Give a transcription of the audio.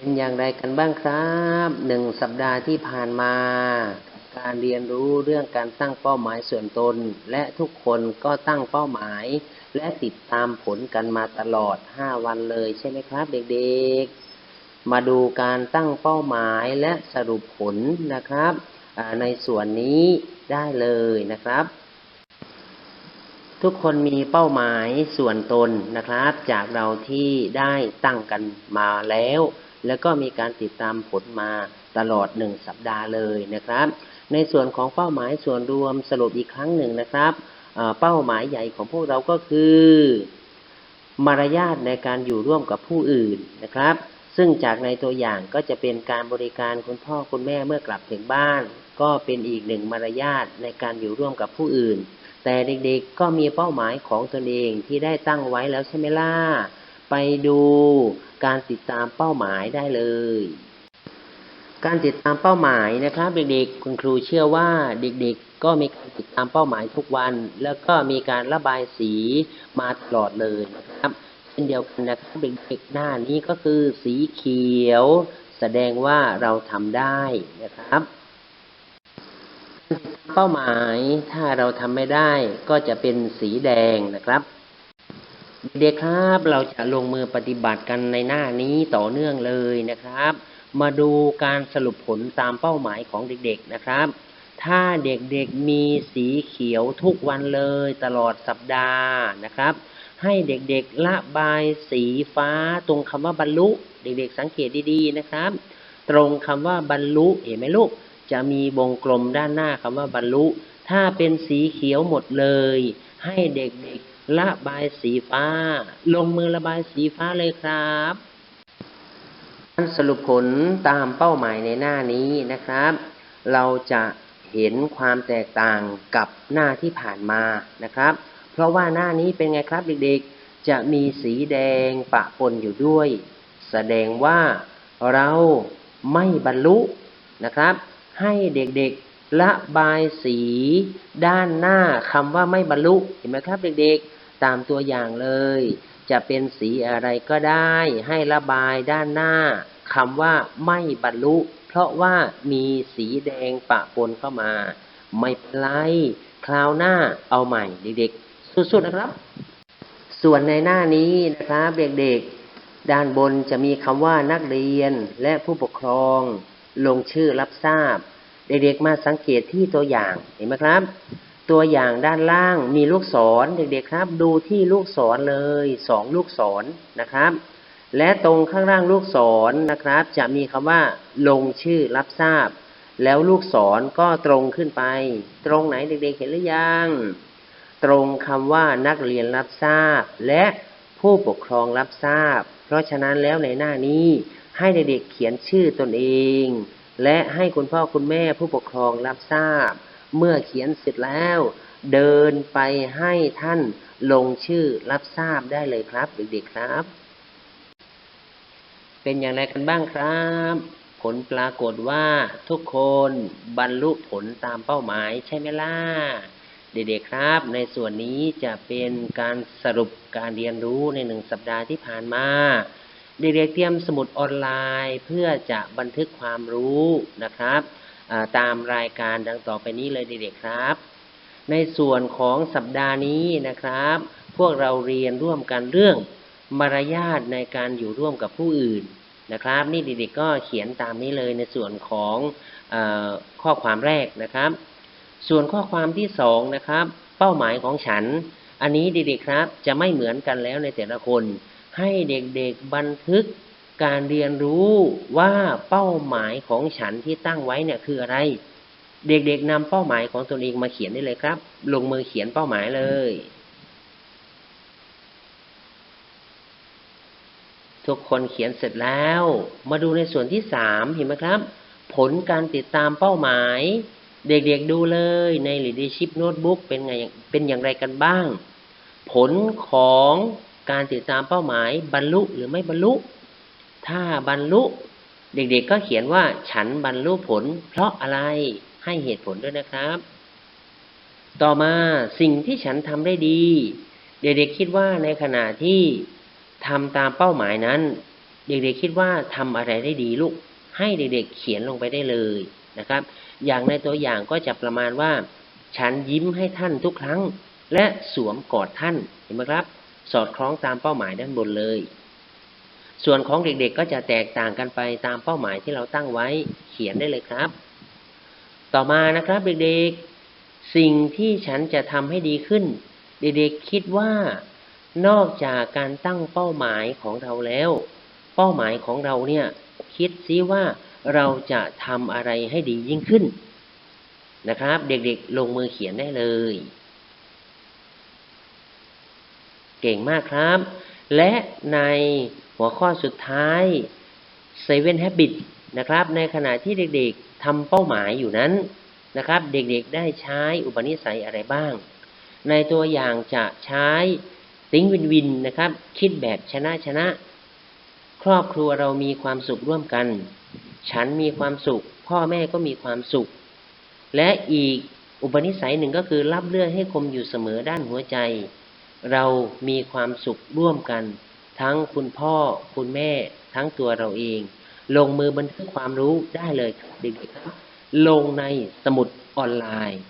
เป็นอย่างไรกันบ้างครับหนึ่งสัปดาห์ที่ผ่านมา การเรียนรู้เรื่องการตั้งเป้าหมายส่วนตน และทุกคนก็ตั้งเป้าหมาย และติดตามผลกันมาตลอด 5 วันเลยใช่ไหมครับ เด็กๆ มาดูการตั้งเป้าหมายและสรุปผลนะครับ ในส่วนนี้ได้เลยนะครับทุกคนมีเป้าหมายส่วนตนนะครับ จากเราที่ได้ตั้งกันมาแล้ว แล้วก็มีการติดตามผลมาตลอดหนึ่งสัปดาห์เลยนะครับ ในส่วนของเป้าหมายส่วนรวมสรุปอีกครั้งหนึ่งนะครับเอ่อเป้าหมายใหญ่ของพวกเราก็คือ มารยาทในการอยู่ร่วมกับผู้อื่นนะครับ ซึ่งจากในตัวอย่างก็จะเป็นการบริการคุณพ่อคุณแม่เมื่อกลับถึงบ้าน ก็เป็นอีกหนึ่งมารยาทในการอยู่ร่วมกับผู้อื่น แต่เด็กๆก็มีเป้าหมายของตนเองที่ได้ตั้งไว้แล้วใช่ไหมล่ะไปดู การติดตามเป้าหมายได้เลย การติดตามเป้าหมายนะครับเด็กๆคุณครูเชื่อว่าเด็กๆ ก็มีการติดตามเป้าหมายทุกวัน แล้วก็มีการระบายสีมาตลอดเลยนะครับเช่นเดียวกันนะครับเด็กๆหน้านี้ก็คือสีเขียว แสดงว่าเราทำได้นะครับเป้าหมายถ้าเราทำไม่ได้ก็จะเป็นสีแดงนะครับ เด็กครับ เราจะลงมือปฏิบัติกันในหน้านี้ต่อเนื่องเลยนะครับ มาดูการสรุปผลตามเป้าหมายของเด็กๆนะครับ ถ้าเด็กๆมีสีเขียวทุกวันเลยตลอดสัปดาห์นะครับ ให้เด็กๆละบายสีฟ้าตรงคำว่าบรรลุ เด็กๆสังเกตดีๆนะครับ ตรงคำว่าบรรลุเห็นไหมลูก จะมีวงกลมด้านหน้าคำว่าบรรลุ ถ้าเป็นสีเขียวหมดเลย ให้เด็กๆ ระบายสีฟ้า ลงมือระบายสีฟ้าเลยครับสรุปผลตามเป้าหมายในหน้านี้นะครับ เราจะเห็นความแตกต่างกับหน้าที่ผ่านมานะครับ เพราะว่าหน้านี้เป็นไงครับเด็กๆ จะมีสีแดงปะปนอยู่ด้วย แสดงว่าเราไม่บรรลุนะครับ ให้เด็กๆระบายสีด้านหน้าคำว่าไม่บรรลุเห็นไหมครับเด็กๆ ตามตัวอย่างเลย จะเป็นสีอะไรก็ได้ให้ระบายด้านหน้าคำว่าไม่บรรลุ เพราะว่ามีสีแดงปะปนเข้ามา ไม่เป็นไรคราวหน้าเอาใหม่เด็กๆสุดๆนะครับ ส่วนในหน้านี้นะครับเด็กๆ ด้านบนจะมีคำว่านักเรียนและผู้ปกครอง ลงชื่อรับทราบ เด็กๆมาสังเกตที่ตัวอย่างเห็นไหมครับ ตัวอย่างด้านล่างมีลูกศรเด็กๆครับ ดูที่ลูกศรเลยสองลูกศรนะครับ และตรงข้างล่างลูกศรนะครับ จะมีคำว่า ลงชื่อรับทราบ แล้วลูกศรก็ตรงขึ้นไป ตรงไหนเด็กๆเห็นหรือยัง ตรงคำว่านักเรียนรับทราบ และผู้ปกครองรับทราบ เพราะฉะนั้นแล้วในหน้านี้ให้เด็กๆเขียนชื่อตนเอง และให้คุณพ่อคุณแม่ผู้ปกครองรับทราบ เมื่อเขียนเสร็จแล้ว เดินไปให้ท่านลงชื่อรับทราบได้เลยครับ เด็กๆครับ เป็นอย่างไรกันบ้างครับ ผลปรากฏว่าทุกคนบรรลุผลตามเป้าหมายใช่ไหมล่ะเด็กๆครับ ในส่วนนี้จะเป็นการสรุปการเรียนรู้ในหนึ่งสัปดาห์ที่ผ่านมา เด็กๆเตรียมสมุดออนไลน์เพื่อจะบันทึกความรู้นะครับ ตามรายการดังต่อไปนี้เลยเด็กๆครับ ในส่วนของสัปดาห์นี้นะครับ พวกเราเรียนร่วมกันเรื่องมารยาทในการอยู่ร่วมกับผู้อื่นนะครับ นี่เด็กๆก็เขียนตามนี้เลยในส่วนของอข้อความแรกนะครับ ส่วนข้อความที่สองนะครับ เป้าหมายของฉัน อันนี้เด็กๆครับจะไม่เหมือนกันแล้วในแต่ละคน ให้เด็กๆบันทึก การเรียนรู้ว่าเป้าหมายของฉันที่ตั้งไว้เนี่ยคืออะไร เด็กๆนำเป้าหมายของตนเองมาเขียนได้เลยครับ ลงมือเขียนเป้าหมายเลย ทุกคนเขียนเสร็จแล้ว มาดูในส่วนที่สามเห็นไหมครับ ผลการติดตามเป้าหมาย เด็กๆดูเลยใน Leadership Notebook เป็นไงเป็นอย่างไรกันบ้าง ผลของการติดตามเป้าหมายบรรลุหรือไม่บรรลุ ถ้าบรรลุเด็กๆก็เขียนว่าฉันบรรลุผล เพราะอะไรให้เหตุผลด้วยนะครับ ต่อมาสิ่งที่ฉันทำได้ดี เด็กๆคิดว่าในขณะที่ทำตามเป้าหมายนั้น เด็กๆคิดว่าทำอะไรได้ดีลูก ให้เด็กๆเขียนลงไปได้เลยนะครับ อย่างในตัวอย่างก็จะประมาณว่า ฉันยิ้มให้ท่านทุกครั้ง และสวมกอดท่านเห็นไหมครับ สอดคล้องตามเป้าหมายด้านบนเลย ส่วนของเด็กๆก็จะแตกต่างกันไปตามเป้าหมายที่เราตั้งไว้เขียนได้เลยครับ ต่อมานะครับเด็กๆ สิ่งที่ฉันจะทำให้ดีขึ้น เด็กๆคิดว่านอกจากการตั้งเป้าหมายของเราแล้ว เป้าหมายของเราเนี่ยคิดซิว่าเราจะทำอะไรให้ดียิ่งขึ้นนะครับ เด็กๆ ลงมือเขียนได้เลย เก่งมากครับ และในหัวข้อสุดท้าย Seven Habit นะครับ ในขณะที่เด็กๆทำเป้าหมายอยู่นั้นนะครับ เด็กๆได้ใช้อุปนิสัยอะไรบ้าง ในตัวอย่างจะใช้ติ้งวินวินนะครับ คิดแบบชนะชนะ ครอบครัวเรามีความสุขร่วมกัน ฉันมีความสุข พ่อแม่ก็มีความสุข และอีกอุปนิสัยหนึ่งก็คือรับเลือดให้คมอยู่เสมอด้านหัวใจ เรามีความสุขร่วมกัน ทั้งคุณพ่อคุณแม่ ทั้งตัวเราเอง ลงมือบันทึกความรู้ได้เลยเด็กๆครับลงในสมุดออนไลน์